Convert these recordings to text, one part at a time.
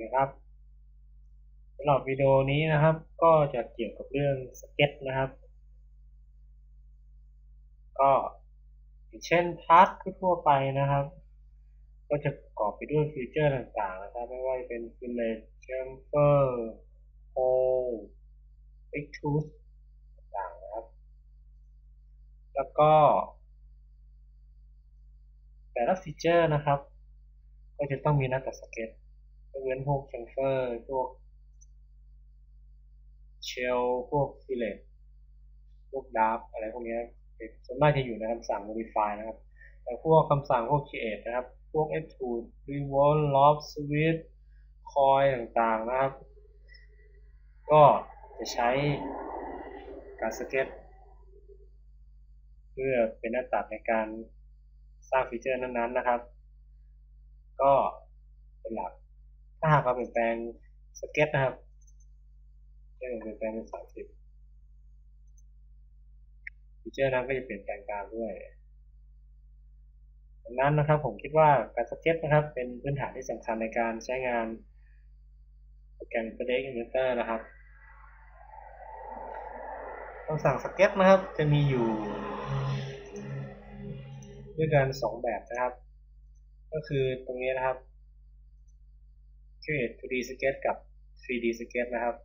นะครับสำหรับวิดีโอนี้นะครับ ก็จะเกี่ยวกับเรื่องสเก็ตนะครับ ก็อย่างเช่นพาร์ททั่วไปนะครับ ก็จะประกอบไปด้วยฟีเจอร์ต่างๆนะครับ ไม่ว่าจะเป็น fillet chamfer hole extrude ต่างๆนะครับ แล้วก็ แต่ละฟีเจอร์นะครับ ก็จะต้องมีหน้าตัดสเก็ต กเว้นพวก chamfer พวกเชลพวกฟิเลตพวกดับอะไรพวกนี้ส่วนมากจะอยู่ในคำสั่ง modify นะครับ แต่พวกคำสั่งพวก create นะครับ พวก extrude revolve loft switch coil ต่างๆนะครับ ก็จะใช้การสเก็ตเพื่อเป็นหน้าตัดในการสร้างฟีเจอร์นั้นๆนะครับ ก็เป็นหลัก ถ้าหากเราเปลี่ยนแปลงสเก็ตนะครับจะเปลี่ยนแปลงเป็นสามสิบฟีเจอร์นั้นก็จะเปลี่ยนแปลงตามด้วยดังนั้นนะครับผมคิดว่าการสเก็ตนะครับ เป็นพื้นฐานที่สำคัญในการใช้งานโปรแกรม Project Editor นะครับคำสั่งสเก็ตนะครับ จะมีอยู่ ด้วยกันสองแบบนะครับ ก็คือตรงนี้นะครับ create 2D sketch กับ 3D sketch นะครับ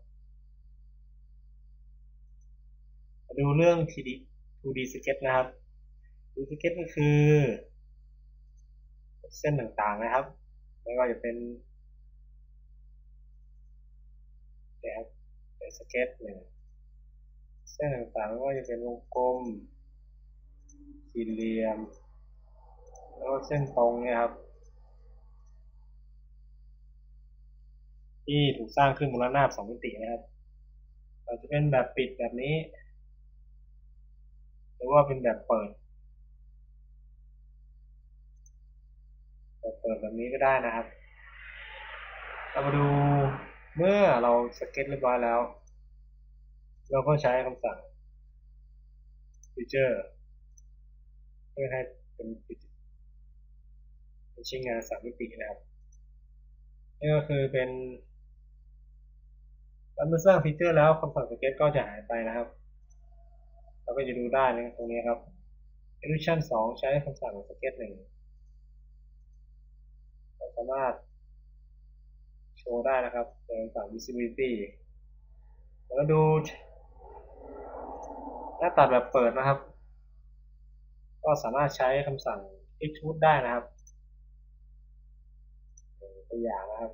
มาดูเรื่อง 3D 2D sketch นะครับ 2D sketch ก็คือ เส้นต่างๆนะครับไม่ว่าจะเป็นนี่ยครับเป็นสเก็ตหนึ่งเส้นต่างๆไม่ว่าจะเป็นวงกลมสี่เหลี่ยม แล้วก็เส้นตรงเนี่ยครับ ที่ถูกสร้างขึ้นบนระนาบสองมิตินะครับอาจจะเป็นแบบปิดแบบนี้ หรือว่าเป็นแบบเปิด แบบเปิดแบบนี้ก็ได้นะครับ เรามาดูเมื่อเราสเก็ตเรียบร้อยแล้ว เราก็ใช้คำสั่ง feature เพื่อให้เป็นเป็นชิ้นงานสามมิตินะครับนี่ก็คือเป็น แล้วเมื่อสร้างฟีเจอร์แล้วคำสั่งสเก็ตก็จะหายไปนะครับ เราก็จะดูได้นะตรงนี้ครับ Illusion 2 ใช้คำสั่งสเก็ตหนึ่งเราสามารถโชว์ได้นะครับเป็นคำสั่ง visibility แล้วดูหน้าตัดแบบเปิดนะครับ ก็สามารถใช้คำสั่ง extrude ได้นะครับตัวอย่างนะครับ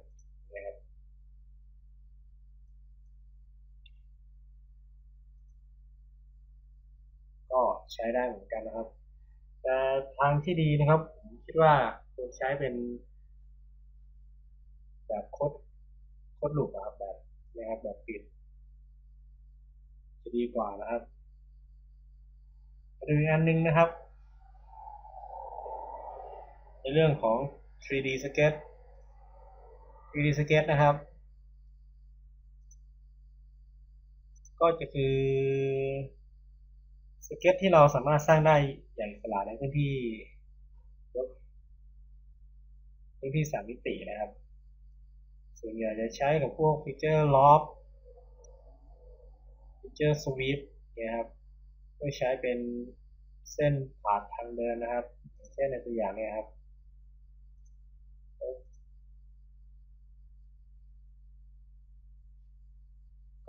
ก็ ใช้ได้เหมือนกันนะครับแต่ทางที่ดีนะครับ ผมคิดว่าควรใช้เป็น แบบโคดโคดลูปนะครับแบบนะครับแบบปิด จะดีกว่านะครับหรืออันนึงนะครับ ในเรื่องของ 3D sketch 3D sketch นะครับ ก็จะคือ สเก็ตที่เราสามารถสร้างได้อย่างอิสระในพื้นที่พื้นที่สามมิตินะครับ ส่วนใหญ่จะใช้กับพวกฟีเจอร์ล็อบฟีเจอร์สวีปเนี่ยครับเพื่อใช้เป็นเส้นผ่านทางเดินนะครับ เช่นในตัวอย่างเนี่ยครับ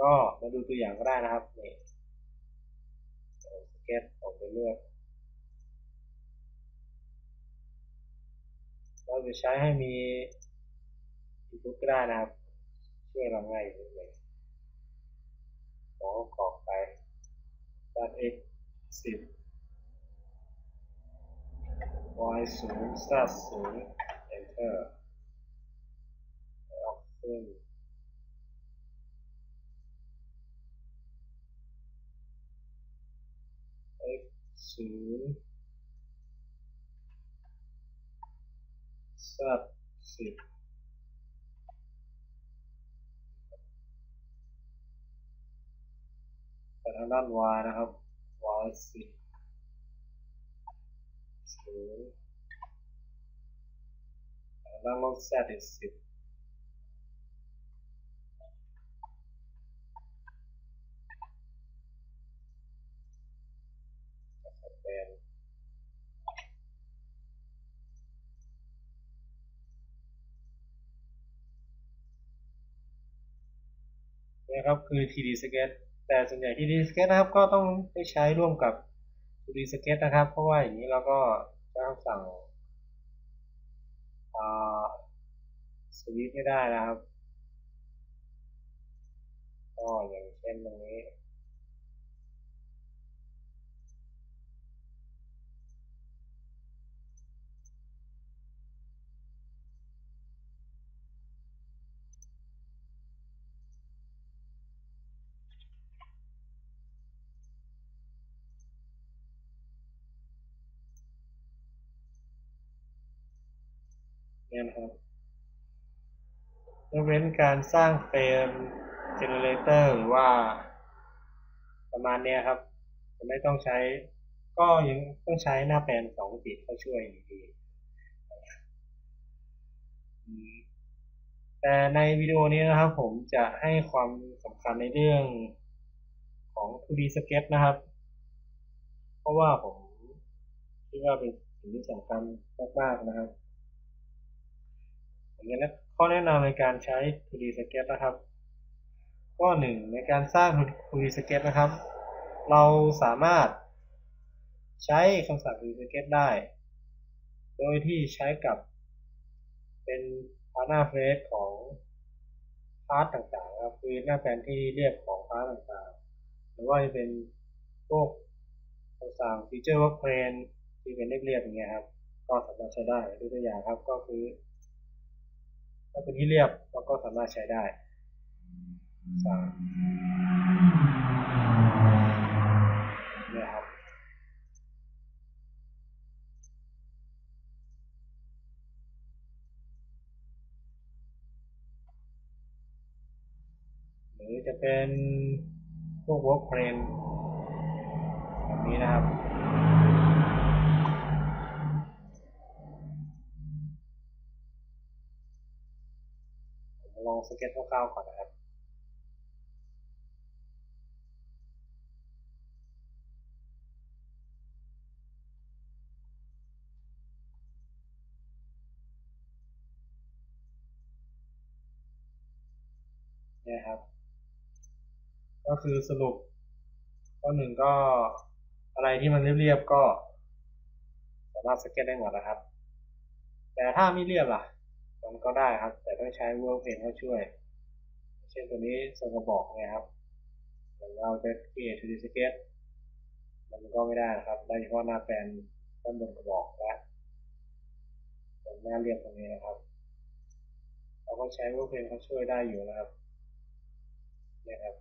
ก็มาดูตัวอย่างก็ได้นะครับนี่ สเก็ตผมจะเลือกเราจะใช้ให้มีอินพุตก็ได้นะครับ ช่วยเราง่ายอยู่เลยขอกรอกไปด้าน x สิบ y ศูนย์ z ศูนย์ enter ออกขึ้น ศูนย์สิบแต่ทางด้าน y นะครับ y สิบศูนย์ทางด้านลบ z อีกสิบ นะครับคือ 3D Sketch แต่ส่วนใหญ่ 3D Sketch นะครับก็ต้องได้ใช้ร่วมกับ 2D Sketch นะครับ เพราะว่าอย่างนี้เราก็จะคำสั่งสวิตไม่ได้นะครับก็อย่างเช่นตรงนี้ เนี่ยนะครับยกเว้นการสร้างเฟรมเจเนเรเตอร์หรือว่า ประมาณเนี้ยครับ จะไม่ต้องใช้ ก็ยังต้องใช้หน้าแปลนสองมิติเข้าช่วยอยู่ดีแต่ในวิดีโอนี้นะครับ ผมจะให้ความสำคัญในเรื่องของ 2D Sketch นะครับ เพราะว่าผมคิดว่าเป็นสิ่งที่สำคัญมากๆนะครับ อย่างนี้ข้อแนะนำในการใช้ 2D Sketch นะครับ ข้อหนึ่งในการสร้าง 2D Sketch นะครับ เราสามารถใช้คำสั่ง 2D Sketch ได้ โดยที่ใช้กับเป็นพาร์ทหน้าเฟสของพาร์ทต่างๆครับคือหน้าแปลนที่เรียบของพาร์ทต่างๆ หรือว่าจะเป็นพวกคำสั่งฟีเจอร์ว่าเพลนที่เป็นเรียบๆอย่างเงี้ยครับ ก็สามารถใช้ได้ดูตัวอย่างครับก็คือ ถ้าเป็นที่เรียบเราก็สามารถใช้ได้สั่งเนี่ครับหรือจะเป็นพวก work plane แบบนี้นะครับ ผมลอง สเก็ตคร่าวๆก่อนนะครับเนี่ยครับ ก็คือสรุปข้อหนึ่งก็อะไรที่มันเรียบๆก็สามารถสเก็ตได้หมดนะครับ แต่ถ้าไม่เรียบล่ะ มันก็ได้ครับ แต่ต้องใช้ World Pen เข้าช่วย เช่นตัวนี้ส่งกระบอกไงครับเราจะ create 2D sketch มันก็ไม่ได้นะครับ ได้เฉพาะหน้าแปลนด้านบนกระบอกและตรงหน้าเรียบตรงนี้นะครับ เราก็ใช้ World Pen เขาช่วยได้อยู่นะครับเนี่ยครับ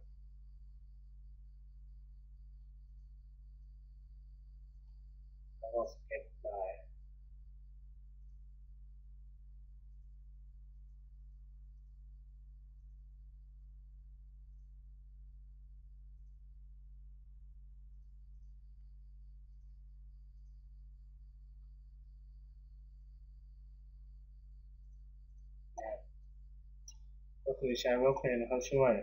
แล้วก็สเก็ต คือใช้ Work Plane เข้าช่วย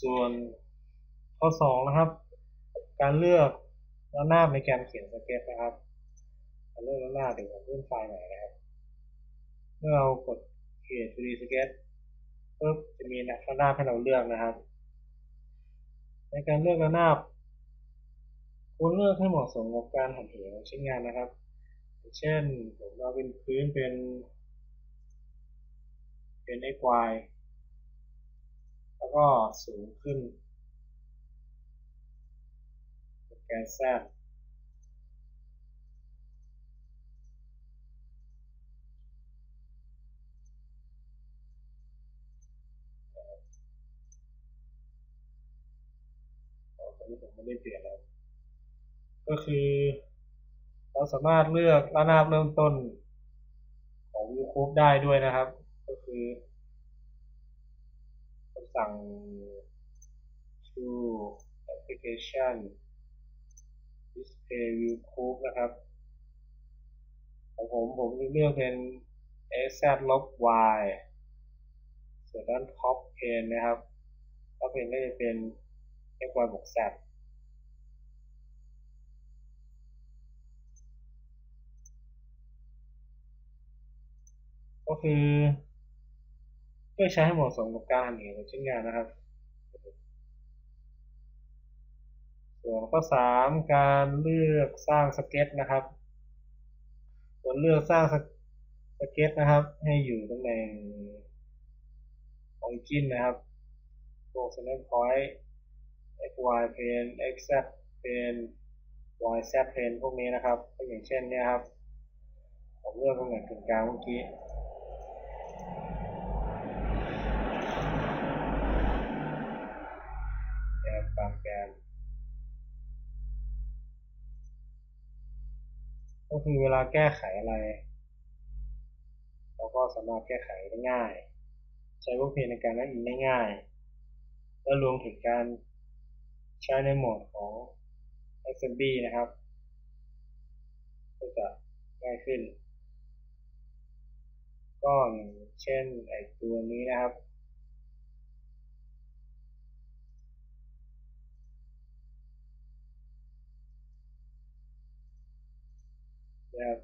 ส่วนข้อ 2 นะครับ การเลือกระนาบในการเขียนสเก็ตนะครับการเลือกระนาบเดี๋ยวผมขึ้นไฟล์หนนะครับ เมื่อเรากด Create 3D Sketch ปุ๊บจะมีระนาบให้เราเลือกนะครับ ในการเลือกระนาบคุณเลือกให้เหมาะสมกับการหันเหของชิ้นงานนะครับ เช่นผมเอาเป็นพื้นเป็น เป็น xy แล้วก็สูงขึ้นแกน z ตอนนี้ผมไม่ได้เปลี่ยนแล้ว ก็คือ เราสามารถเลือกระนาบเริ่มต้นของ YouTube ได้ด้วยนะครับ ก็คือคำสั่ง to application display view cube นะครับของผมผมเลือกเป็น x z ลบ y ส่วนด้าน top pane นะครับท็อปเพนก็จะเป็น x y บวก z ก็คือ พื่อใช้ให้เหมาะสมกับการทำเองชิ้นงานนะครับ ส่วนข้อสามการเลือกสร้างสเก็ตนะครับ ส่วนเลือกสร้างสเก็ตนะครับ ให้อยู่ตำแหน่ง origin นะครับพวก center point x y plane x z plane y z plane พวกนี้นะครับก็อย่างเช่นเนี่ยครับ ผมเลือกตำแหน่งกึ่งกลางเมื่อกี้แกนตามแกน ก็คือเวลาแก้ไขอะไร เราก็สามารถแก้ไขได้ง่าย ใช้พวกเพในการนั่งอินได้ง่าย และรวมถึงการใช้ในโหมดของ Assembly นะครับ ก็จะง่ายขึ้น ก็เช่นไอตัวนี้นะครับ นะครับ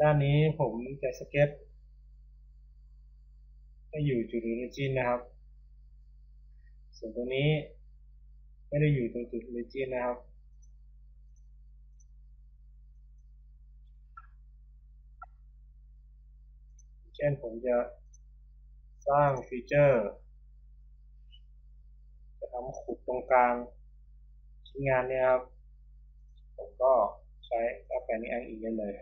ด้านนี้ผมจะสเก็ตให้อยู่จุดออริจินนะครับ ส่วนตัวนี้ไม่ได้อยู่ตรงจุดออริจินนะครับเช่นผมจะสร้างฟีเจอร์จะทำขุดตรงกลางชิ้นงานเนี่ยครับ ผมก็ใช้แอปแปลนี้อ้างอิงได้เลย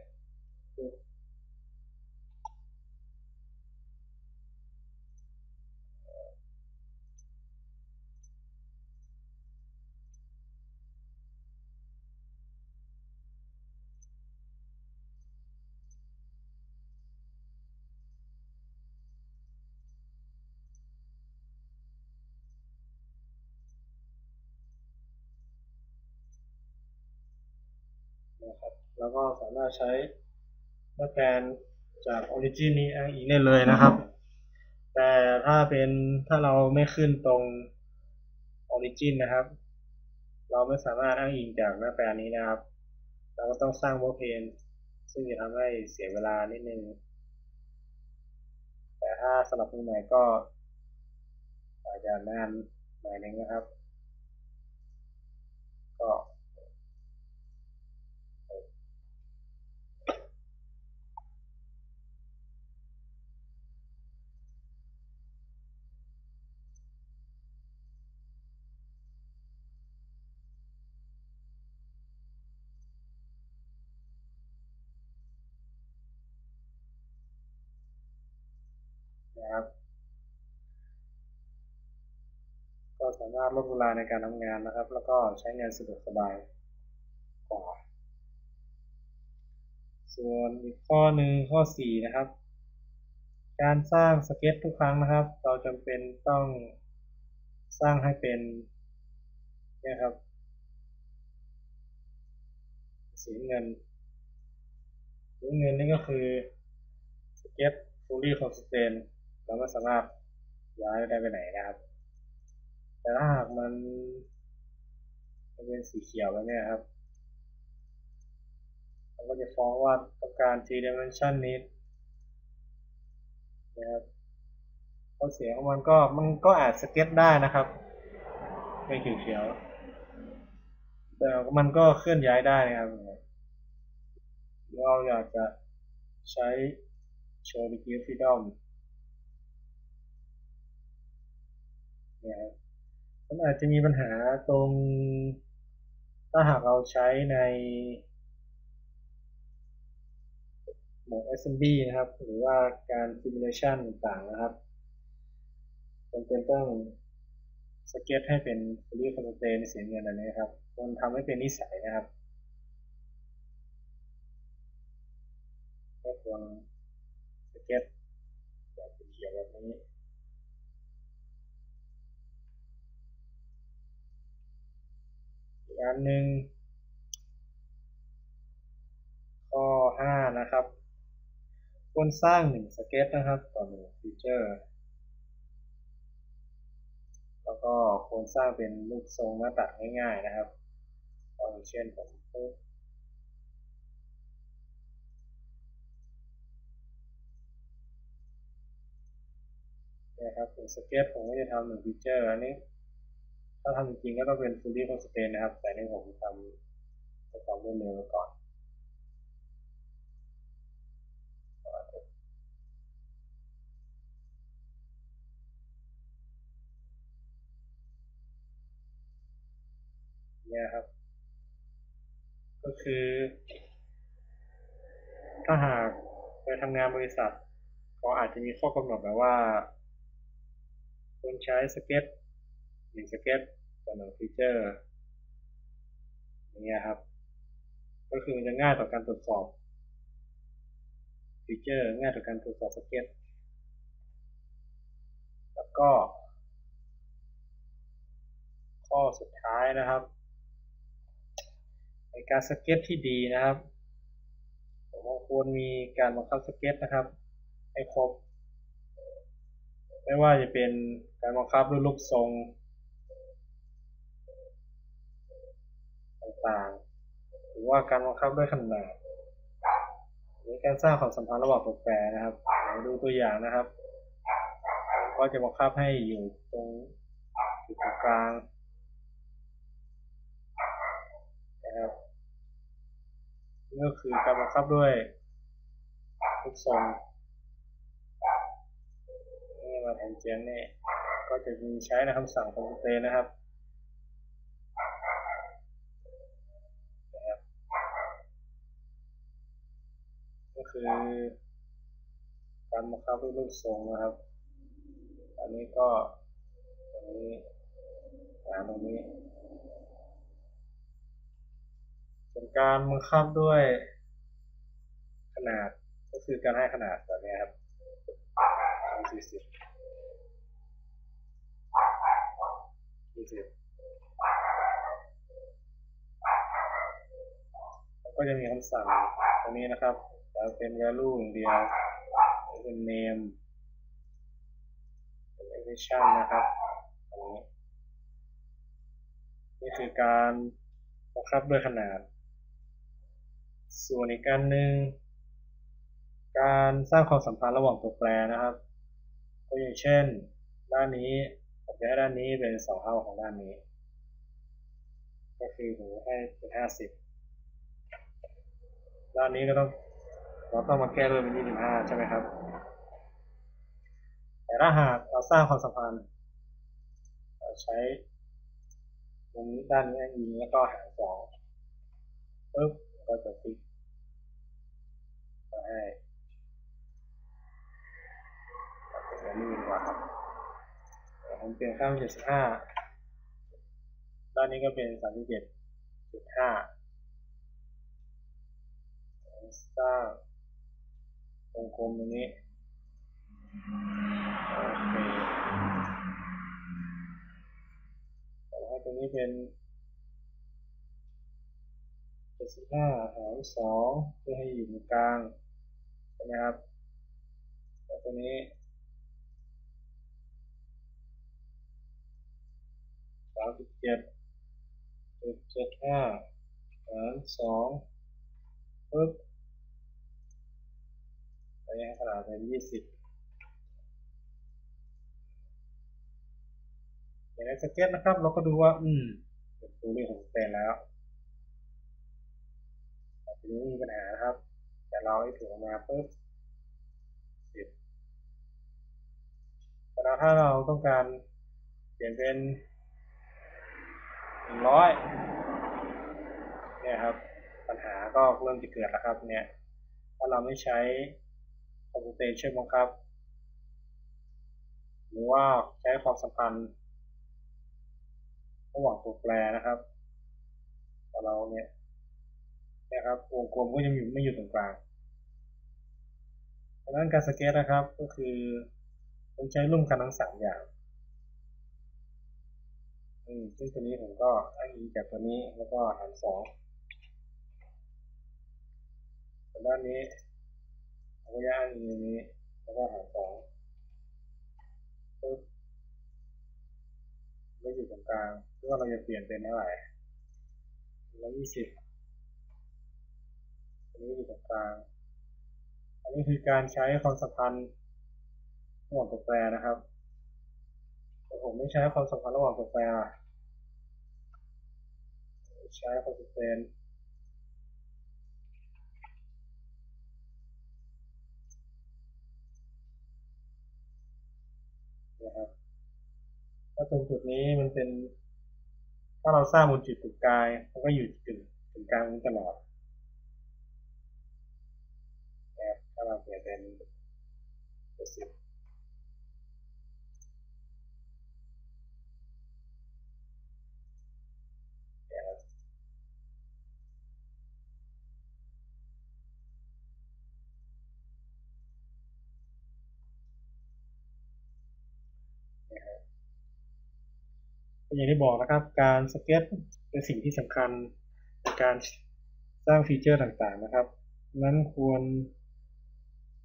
นะครับ แล้วก็สามารถใช้สแกนจาก Origin นี้อ้างอิงได้เลยนะครับ แต่ถ้าเป็นถ้าเราไม่ขึ้นตรง Origin นนะครับ เราไม่สามารถอ้างอิงจากหน้าแปลนี้นะครับ เราก็ต้องสร้างโบเพนซึ่งจะทำให้เสียเวลานิดนึง แต่ถ้าสำหรับมือใหม่ก็อาจจะนานหน่อยนึงนะครับ สามารถลดเวลาในการทำงานนะครับ แล้วก็ใช้งานสะดวกสบายกว่า ส่วนอีกข้อหนึ่งข้อสี่นะครับ การสร้างสเก็ตทุกครั้งนะครับ เราจำเป็นต้องสร้างให้เป็นเนี่ยครับสีเงินสีเงินนี่ก็คือสเก็ต fully consistent เราไม่สามารถย้ายได้ไปไหนนะครับ แต่ถ้าหากมันมันเป็นสีเขียวแล้วเนี่ยครับเราก็จะฟ้องว่าต้องการ t dimension นี้นะครับข้อเสียของมันก็มันก็อาจสเก็ตได้นะครับเป็นเขียวๆแต่มันก็เคลื่อนย้ายได้นะครับเราอยากจะใช้ show degree of freedom นะครับ มันอาจจะมีปัญหาตรง ถ้าหากเราใช้ในโหมด assembly นะครับ หรือว่าการ simulation ต่างๆนะครับจำเป็นต้องสเก็ตให้เป็น fully consistent ในเสียเงินอันนี้ครับควรทำให้เป็นนิสัยนะครับก็ควรสเก็ตแบบเขียวแบบนี้ อันหนึ่งข้อห้านะครับควรสร้างหนึ่งสเก็ตนะครับ ต่อหนึ่งฟีเจอร์ แล้วก็ควรสร้างเป็นรูปทรงหน้าตัดง่ายๆนะครับอย่างเช่นผมปึ๊บนะครับหนึ่งสเก็ตผมก็จะทำหนึ่งฟีเจอร์อันนี้ ถ้าทำจริงก็ต้องเป็น fully constraint นะครับ แต่ในผมทำทดความรวดเร็วไว้ก่อนเนี่ยครับ ก็คือ ถ้าหากไปทำงานบริษัท ก็อาจจะมีข้อกำหนดแบบว่าควรใช้สเก็ต หนึ่งสเก็ตต่อหนึ่งฟีเจอร์อย่างเงี้ยครับ ก็คือมันจะง่ายต่อการตรวจสอบฟีเจอร์ง่ายต่อการตรวจสอบสเก็ตแล้วก็ ข้อสุดท้ายนะครับในการสเก็ตที่ดีนะครับผมว่าควรมีการบังคับสเก็ตนะครับ ให้ครบ ไม่ว่าจะเป็นการบังคับด้วยรูปทรง ต่างๆ หรือว่าการบังคับด้วยขนาดหรือการสร้างความสัมพันธ์ระหว่างตัวแปรนะครับมาดูตัวอย่างนะครับ ก็จะบังคับให้อยู่ตรงจุดตรงกลางนะครับนี่ก็คือการบังคับด้วยรูปทรงนี่มาแทนเจียนนี่ก็จะมีใช้ในคำสั่งของสเตนะครับนะครับ ก็คือ การบังคับด้วยรูปทรงนะครับ อันนี้ก็ตรงนี้หาตรงนี้ส่วนการบังคับด้วย ขนาดก็คือการให้ขนาดแบบนี้ครับสี่สิบยี่สิบก็จะมีคำสั่งตรงนี้นะครับ จะเป็น value อย่างเดียวเป็น name เป็น expression นะครับอันนี้นี่คือการบังคับด้วยขนาด ส่วนอีกการหนึ่งการสร้างความสัมพันธ์ระหว่างตัวแปรนะครับก็อย่างเช่น ด้านนี้ผมจะให้ด้านนี้เป็นสองเท่าของด้านนี้ ก็คือผมให้เป็นห้าสิบด้านนี้ก็ต้อง เราต้องมาแก้ด้วยเป็นยี่สิบห้าใช่ไหมครับ แต่ถ้าหากเราสร้างความสัมพันธ์เราใช้ตรงนี้ด้านนี้ยิงแล้วก็หารสองปึ๊บก็จะฟิกมาให้เป็นแบบนี้ดีกว่าครับเดี๋ยวผมเปลี่ยนค่าเป็นเจ็ดสิบห้าด้านนี้ก็เป็นสามสิบเจ็ดจุดห้าสร้าง วงกลมตรงนี้โอเคผมให้ตรงนี้เป็น75หาร2เพื่อให้อยู่ตรงกลางใช่ไหมครับแล้วตัวนี้37 75หาร2ปึ๊บ อันนี้ให้ขนาดเป็น20อย่างในสเก็ตนะครับ เราก็ดูว่า อืมเป็นตัวเลขของสเตนแล้วทีนี้มีปัญหานะครับ แต่เราให้ถึงมาปุ๊บสิบแต่แถ้าเราต้องการเปลี่ยนเป็นหนึ่งร้อยเนี่ยครับ ปัญหาก็เริ่มจะเกิดแล้วครับ เนี่ย ถ้าเราไม่ใช้ คอมพิวเตอร์ช่วยบังคับ หรือว่าใช้ความสัมพันธ์ระหว่างตัวแปรนะครับแต่เราเนี่ยนะครับวงกลมก็ยังอยู่ไม่อยู่ตรงกลางดังนั้นการสเก็ตนะครับก็คือต้องใช้ร่วมกันทั้งสามอย่างอืมซึ่งตัวนี้ผมก็อ้างอิงจากตัวนี้แล้วก็หารสองด้านนี้ ผมก็ย่างอิงตนี้ แล้วก็หารสองปึ๊บไม่อยู่ตรงกลางเพื่อว่าเราจะเปลี่ยนเป็นเท่าไหร่ร้อยยี่สิบอันนี้อยู่ตรงกลาง อันนี้คือการใช้ความสัมพันธ์ระหว่างตัวแปรนะครับ แต่ผมไม่ใช้ความสัมพันธ์ระหว่างตัวแปร ใช้ consistent นะครับ ถ้าตรงจุดนี้มันเป็น ถ้าเราสร้างบนจุดกึ่งกายมันก็อยู่จุดกึ่งกลางตลอดนะครับถ้าเราเปลี่ยนเป็นเปอร์เซ็นต์ครับนะครับก็ อย่างที่บอกนะครับ การสเก็ตเป็นสิ่งที่สำคัญในการสร้างฟีเจอร์ต่างๆนะครับ นั้นควร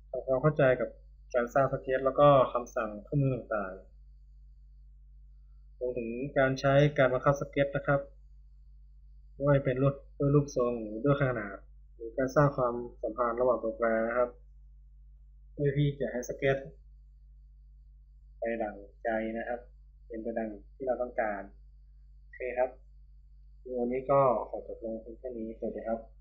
ทำความเข้าใจกับการสร้างสเก็ตแล้วก็คำสั่งเครื่องมือต่างๆรวมถึงการใช้การบังคับสเก็ตนะครับไม่ว่าจะเป็นรูปด้วยรูปทรงหรือด้วยขนาด หรือการสร้างความสัมพันธ์ระหว่างตัวแปรนะครับเพื่อที่จะให้สเก็ตไปดังใจนะครับ เป็นไปดังที่เราต้องการ โอเคครับวันนี้ก็ขอจบลงเพียงแค่นี้ สวัสดีครับ